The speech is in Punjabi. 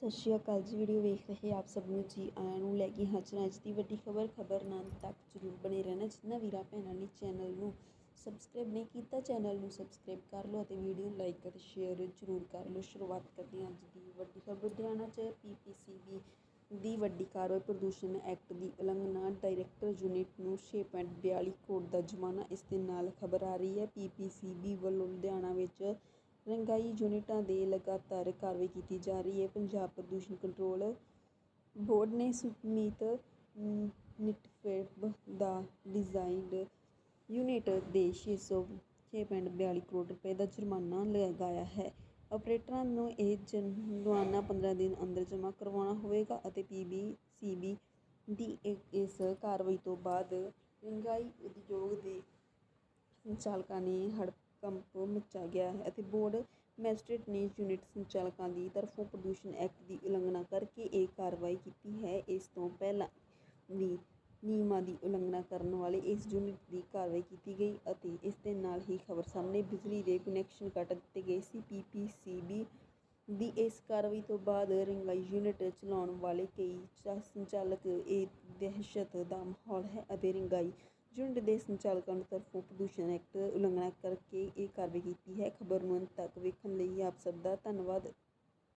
ਸਤਿ ਸ਼੍ਰੀ ਅਕਾਲ ਜੀ ਵੀਡੀਓ ਵੇਖ ਰਹੇ ਆਪ ਸਭ ਨੂੰ ਜੀ, ਆਇਆਂ ਨੂੰ ਲੈ ਕੇ ਹਾਜ਼ਰ ਅੱਜ ਦੀ ਵੱਡੀ ਖਬਰ ਖਬਰ ਨਾਲ ਤੱਕ ਜ਼ਰੂਰ ਬਣੇ ਰਹਿਣਾ, ਜਿੰਨਾ ਵੀਰਾਂ ਭੈਣਾਂ ਨੇ ਚੈਨਲ ਨੂੰ ਸਬਸਕ੍ਰਾਈਬ ਨਹੀਂ ਕੀਤਾ ਚੈਨਲ ਨੂੰ ਸਬਸਕ੍ਰਾਈਬ ਕਰ ਲਓ ਅਤੇ ਵੀਡੀਓ ਲਾਈਕ ਅਤੇ ਸ਼ੇਅਰ ਜ਼ਰੂਰ ਕਰ ਲਓ। ਸ਼ੁਰੂਆਤ ਕਰਦੇ ਹਾਂ ਅੱਜ ਦੀ ਵੱਡੀ ਖਬਰ। ਲੁਧਿਆਣਾ 'ਚ ਪੀਪੀਸੀਬੀ ਦੀ ਵੱਡੀ ਕਾਰਵਾਈ ਪ੍ਰਦੂਸ਼ਣ ਐਕਟ ਦੀ ਉਲੰਘਣਾ ਡਾਇਰੈਕਟਰ ਯੂਨਿਟ ਨੂੰ 6.42 ਕਰੋੜ ਦਾ ਜੁਰਮਾਨਾ ਇਸ ਦੇ ਨਾਲ ਖਬਰ ਆ ਰਹੀ ਹੈ। ਪੀਪੀਸੀਬੀ ਵੱਲੋਂ ਲੁਧਿਆਣਾ ਵਿੱਚ ਰੰਗਾਈ ਯੂਨਿਟਾਂ ਦੇ ਲਗਾਤਾਰ ਕਾਰਵਾਈ ਕੀਤੀ ਜਾ ਰਹੀ ਹੈ। ਪੰਜਾਬ ਪ੍ਰਦੂਸ਼ਣ ਕੰਟਰੋਲ ਬੋਰਡ ਨੇ ਸੁਮੀਤ ਨਿਟਫੇਬ ਦਾ ਡਿਜ਼ਾਈਨਡ ਯੂਨਿਟ ਦੇ 600 6.42 ਕਰੋੜ ਰੁਪਏ ਦਾ ਜੁਰਮਾਨਾ ਲਗਾਇਆ ਹੈ। ਆਪਰੇਟਰਾਂ ਨੂੰ ਇਹ ਜੁਰਮਾਨਾ 15 ਦਿਨ ਅੰਦਰ ਜਮ੍ਹਾਂ ਕਰਵਾਉਣਾ ਹੋਵੇਗਾ ਅਤੇ ਪੀਬੀਸੀਬੀ ਦੀ ਇਸ ਕਾਰਵਾਈ ਤੋਂ ਬਾਅਦ ਰੰਗਾਈ ਉਦਯੋਗ ਦੇ ਸੰਚਾਲਕਾਂ ਨੇ ਕੰਪ ਮਚਾ ਗਿਆ ਹੈ ਅਤੇ ਬੋਰਡ ਮੈਜਿਸਟ੍ਰੇਟ ਨੇ ਯੂਨਿਟ ਸੰਚਾਲਕਾਂ ਦੀ ਤਰਫੋਂ ਪ੍ਰਦੂਸ਼ਣ ਐਕਟ ਦੀ ਉਲੰਘਣਾ ਕਰਕੇ ਇਹ ਕਾਰਵਾਈ ਕੀਤੀ ਹੈ। ਇਸ ਤੋਂ ਪਹਿਲਾਂ ਵੀ ਨਿਯਮਾਂ ਦੀ ਉਲੰਘਣਾ ਕਰਨ ਵਾਲੇ ਇਸ ਯੂਨਿਟ ਦੀ ਕਾਰਵਾਈ ਕੀਤੀ ਗਈ ਅਤੇ ਇਸ ਦੇ ਨਾਲ ਹੀ ਖਬਰ ਸਾਹਮਣੇ ਬਿਜਲੀ ਦੇ ਕਨੈਕਸ਼ਨ ਕੱਟ ਦਿੱਤੇ ਗਏ ਸੀ। ਪੀਪੀਸੀਬੀ ਦੀ ਇਸ ਕਾਰਵਾਈ ਤੋਂ ਬਾਅਦ ਰੰਗਾਈ ਯੂਨਿਟ ਚਲਾਉਣ ਵਾਲੇ ਕਈ ਚਾ- ਸੰਚਾਲਕ ਇਹ ਦਹਿਸ਼ਤ ਦਾ ਮਾਹੌਲ ਹੈ ਅਤੇ ਰੰਗਾਈ ਝੁੰਡ ਦੇ ਸੰਚਾਲਕਾਂ ਦੀ ਤਰਫੋਂ ਪ੍ਰਦੂਸ਼ਣ ਐਕਟ ਉਲੰਘਣਾ ਕਰਕੇ ਇਹ ਕਾਰਵਾਈ ਕੀਤੀ ਹੈ। ਖਬਰ ਨੂੰ ਅੰਤ ਤੱਕ ਵੇਖਣ ਲਈ ਆਪ ਸਭ ਦਾ ਧੰਨਵਾਦ।